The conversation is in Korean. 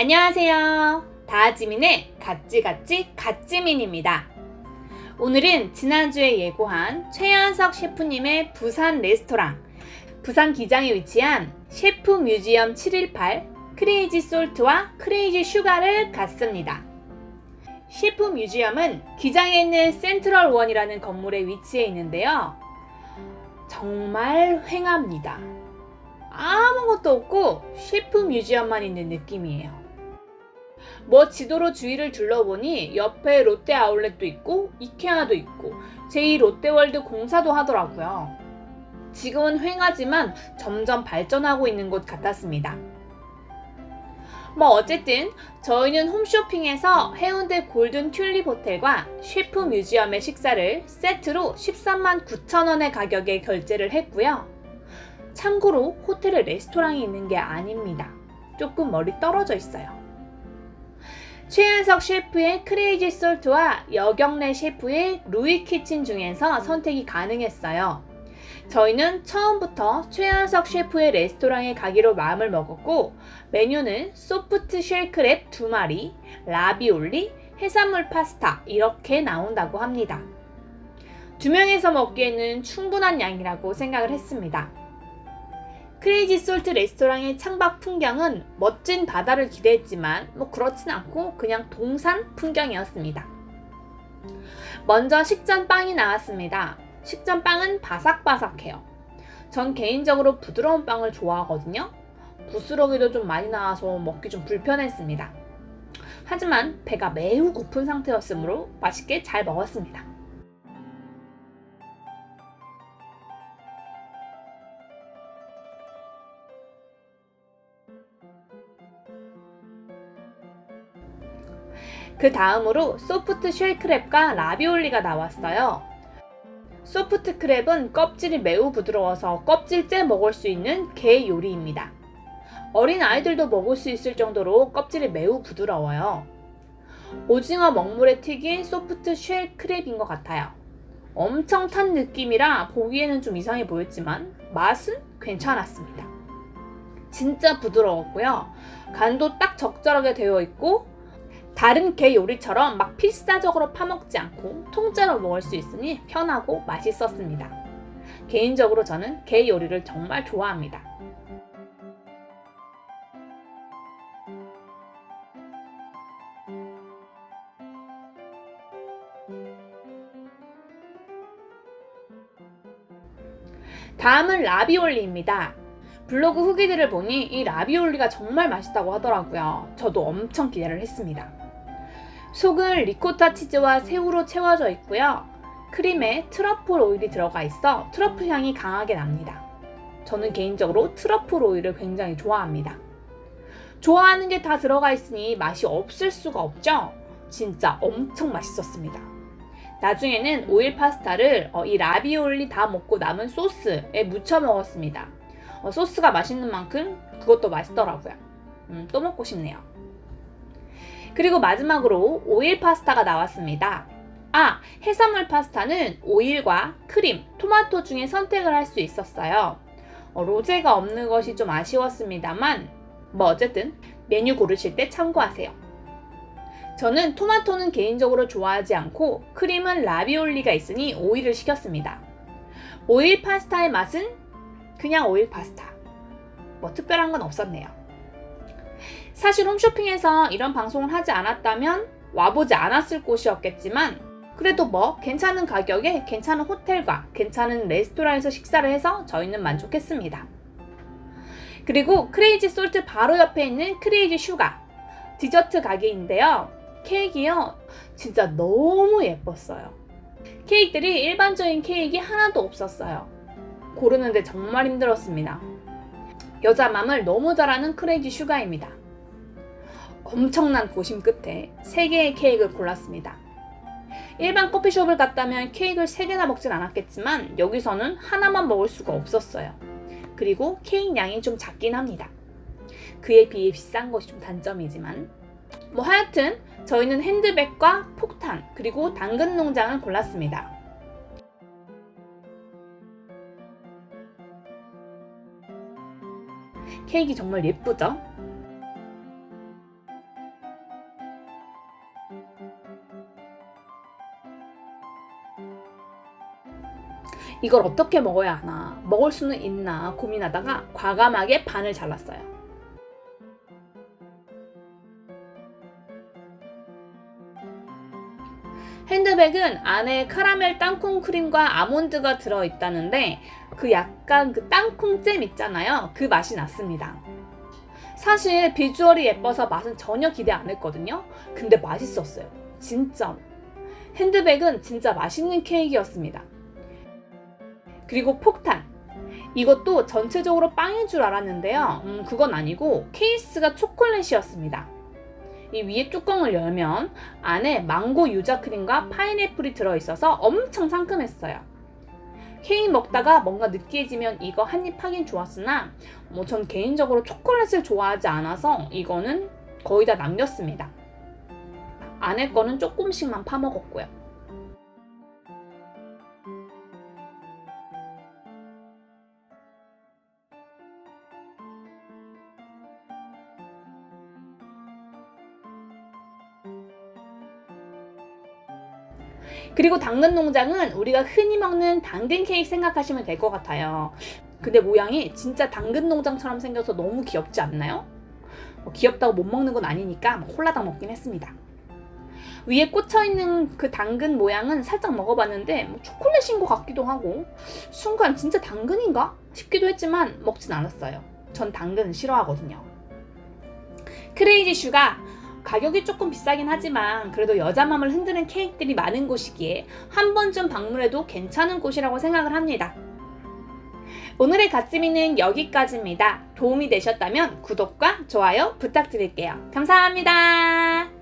안녕하세요. 다지민의 갓지갓지 갓지민입니다. 오늘은 지난주에 예고한 최연석 셰프님의 부산 레스토랑, 부산 기장에 위치한 셰프 뮤지엄 718 크레이지 솔트와 크레이지 슈가를 갔습니다. 셰프 뮤지엄은 기장에 있는 센트럴 원이라는 건물에 위치해 있는데요. 정말 휑합니다. 아무것도 없고 셰프 뮤지엄만 있는 느낌이에요. 뭐 지도로 주위를 둘러보니 옆에 롯데 아울렛도 있고 이케아도 있고 제2 롯데월드 공사도 하더라고요. 지금은 휑하지만 점점 발전하고 있는 곳 같았습니다. 뭐 어쨌든 저희는 홈쇼핑에서 해운대 골든 튤립 호텔과 셰프 뮤지엄의 식사를 세트로 13만 9천 원의 가격에 결제를 했고요. 참고로 호텔에 레스토랑이 있는 게 아닙니다. 조금 멀리 떨어져 있어요. 최현석 셰프의 크레이지 솔트와 여경래 셰프의 루이 키친 중에서 선택이 가능했어요. 저희는 처음부터 최현석 셰프의 레스토랑에 가기로 마음을 먹었고 메뉴는 소프트 쉘크랩 두 마리, 라비올리, 해산물 파스타 이렇게 나온다고 합니다. 두 명에서 먹기에는 충분한 양이라고 생각을 했습니다. 크레이지 솔트 레스토랑의 창밖 풍경은 멋진 바다를 기대했지만 뭐 그렇진 않고 그냥 동산 풍경이었습니다. 먼저 식전빵이 나왔습니다. 식전빵은 바삭바삭해요. 전 개인적으로 부드러운 빵을 좋아하거든요. 부스러기도 좀 많이 나와서 먹기 좀 불편했습니다. 하지만 배가 매우 고픈 상태였으므로 맛있게 잘 먹었습니다. 그 다음으로 소프트 쉘크랩과 라비올리가 나왔어요. 소프트 크랩은 껍질이 매우 부드러워서 껍질째 먹을 수 있는 게 요리입니다. 어린 아이들도 먹을 수 있을 정도로 껍질이 매우 부드러워요. 오징어 먹물에 튀긴 소프트 쉘 크랩인 것 같아요. 엄청 탄 느낌이라 보기에는 좀 이상해 보였지만 맛은 괜찮았습니다. 진짜 부드러웠고요. 간도 딱 적절하게 되어 있고 다른 게 요리처럼 막 필사적으로 파먹지 않고 통째로 먹을 수 있으니 편하고 맛있었습니다. 개인적으로 저는 게 요리를 정말 좋아합니다. 다음은 라비올리입니다. 블로그 후기들을 보니 이 라비올리가 정말 맛있다고 하더라고요. 저도 엄청 기대를 했습니다. 속은 리코타 치즈와 새우로 채워져 있고요. 크림에 트러플 오일이 들어가 있어 트러플 향이 강하게 납니다. 저는 개인적으로 트러플 오일을 굉장히 좋아합니다. 좋아하는 게 다 들어가 있으니 맛이 없을 수가 없죠? 진짜 엄청 맛있었습니다. 나중에는 오일 파스타를 어, 이 라비올리 다 먹고 남은 소스에 묻혀 먹었습니다. 어, 소스가 맛있는 만큼 그것도 맛있더라고요. 음, 또 먹고 싶네요. 그리고 마지막으로 오일 파스타가 나왔습니다. 아, 해산물 파스타는 오일과 크림, 토마토 중에 선택을 할 수 있었어요. 어, 로제가 없는 것이 좀 아쉬웠습니다만, 뭐 어쨌든 메뉴 고르실 때 참고하세요. 저는 토마토는 개인적으로 좋아하지 않고 크림은 라비올리가 있으니 오일을 시켰습니다. 오일 파스타의 맛은 그냥 오일 파스타. 뭐 특별한 건 없었네요. 사실 홈쇼핑에서 이런 방송을 하지 않았다면 와보지 않았을 곳이었겠지만 그래도 뭐 괜찮은 가격에 괜찮은 호텔과 괜찮은 레스토랑에서 식사를 해서 저희는 만족했습니다. 그리고 크레이지 솔트 바로 옆에 있는 크레이지 슈가 디저트 가게인데요. 케이크요 진짜 너무 예뻤어요. 케이크들이 일반적인 케이크 하나도 없었어요. 고르는데 정말 힘들었습니다. 여자 맘을 너무 잘하는 크레이지 슈가입니다. 엄청난 고심 끝에 3개의 케이크를 골랐습니다. 일반 커피숍을 갔다면 케이크를 3개나 먹진 않았겠지만 여기서는 하나만 먹을 수가 없었어요. 그리고 케이크 양이 좀 작긴 합니다. 그에 비해 비싼 것이 좀 단점이지만 뭐 하여튼 저희는 핸드백과 폭탄 그리고 당근 농장을 골랐습니다. 케이크 정말 예쁘죠? 이걸 어떻게 먹어야 하나, 먹을 수는 있나 고민하다가 과감하게 반을 잘랐어요. 핸드백은 안에 카라멜 땅콩 크림과 아몬드가 들어있다는데 그 약간 그 땅콩잼 있잖아요. 그 맛이 났습니다. 사실 비주얼이 예뻐서 맛은 전혀 기대 안 했거든요. 근데 맛있었어요. 진짜. 핸드백은 진짜 맛있는 케이크였습니다. 그리고 폭탄. 이것도 전체적으로 빵인 줄 알았는데요. 음, 그건 아니고 케이스가 초콜릿이었습니다. 이 위에 뚜껑을 열면 안에 망고 유자 크림과 파인애플이 들어있어서 엄청 상큼했어요. 케이크 먹다가 뭔가 느끼해지면 이거 한 입 하긴 좋았으나 뭐 전 개인적으로 초콜릿을 좋아하지 않아서 이거는 거의 다 남겼습니다. 안에 거는 조금씩만 파먹었고요. 그리고 당근 농장은 우리가 흔히 먹는 당근 케이크 생각하시면 될 것 같아요. 근데 모양이 진짜 당근 농장처럼 생겨서 너무 귀엽지 않나요? 뭐 귀엽다고 못 먹는 건 아니니까 뭐 홀라당 먹긴 했습니다. 위에 꽂혀 있는 그 당근 모양은 살짝 먹어봤는데 뭐 초콜릿인 것 같기도 하고 순간 진짜 당근인가 싶기도 했지만 먹진 않았어요. 전 당근 싫어하거든요. 크레이지 슈가 가격이 조금 비싸긴 하지만 그래도 여자 맘을 흔드는 케이크들이 많은 곳이기에 한 번쯤 방문해도 괜찮은 곳이라고 생각을 합니다. 오늘의 가치미는 여기까지입니다. 도움이 되셨다면 구독과 좋아요 부탁드릴게요. 감사합니다.